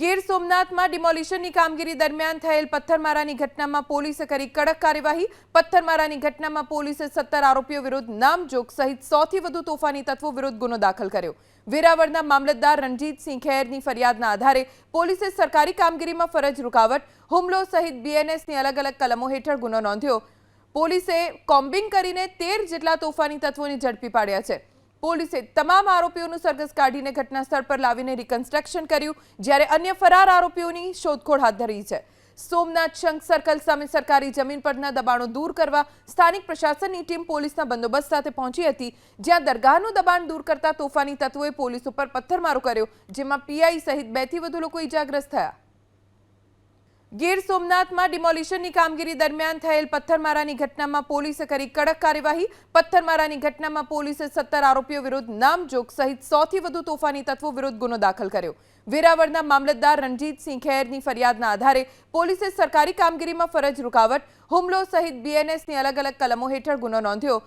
ગીર સોમનાથમાં ડિમોલિશનની કામગીરી દરમિયાન થયેલ પથ્થરમારાની ઘટનામાં પોલીસે કરી કડક કાર્યવાહી. પથ્થરમારાની ઘટનામાં પોલીસે સત્તર આરોપીઓ વિરુદ્ધ નામજોગ સહિત સોથી વધુ તોફાની તત્વો વિરુદ્ધ ગુનો દાખલ કર્યો. વેરાવળના મામલતદાર રણજીતસિંહ ખેરની ફરિયાદના આધારે પોલીસે સરકારી કામગીરીમાં ફરજ રૂકાવટ, હુમલો સહિત બીએનએસની અલગ અલગ કલમો હેઠળ ગુનો નોંધ્યો. પોલીસે કોમ્બિંગ કરીને તેર જેટલા તોફાની તત્વોને ઝડપી પાડ્યા છે. પોલીસે તમામ આરોપીઓનું સરઘસ કાઢીને ઘટના સ્થળ પર લાવીને રિકન્સ્ટ્રક્શન કર્યું, જ્યારે અન્ય ફરાર આરોપીઓની શોધખોળ હાથ ધરી છે. સોમનાથ શંખ સર્કલ સામે સરકારી જમીન પરના દબાણો દૂર કરવા સ્થાનિક પ્રશાસનની ટીમ પોલીસના બંદોબસ્ત સાથે પહોંચી હતી, જ્યાં દરગાહનું દબાણ દૂર કરતા તોફાની તત્વોએ પોલીસ ઉપર પથ્થરમારો કર્યો, જેમાં પીઆઈ સહિત બેથી વધુ લોકો ઇજાગ્રસ્ત થયા. ગીર સોમનાથમાં ડિમોલિશનની કામગીરી દરમિયાન થયેલ પથ્થરમારાની ઘટનામાં પોલીસે કરી કડક કાર્યવાહી. પથ્થરમારાની ઘટનામાં પોલીસે સત્તર આરોપીઓ વિરુદ્ધ નામજોગ સહિત સોથી વધુ તોફાની તત્વો વિરુદ્ધ ગુનો દાખલ કર્યો. વેરાવળના મામલતદાર રણજીતસિંહ ખેરની ફરિયાદના આધારે પોલીસે સરકારી કામગીરીમાં ફરજ રૂકાવટ, હુમલો સહિત બીએનએસની અલગ અલગ કલમો હેઠળ ગુનો નોંધ્યો.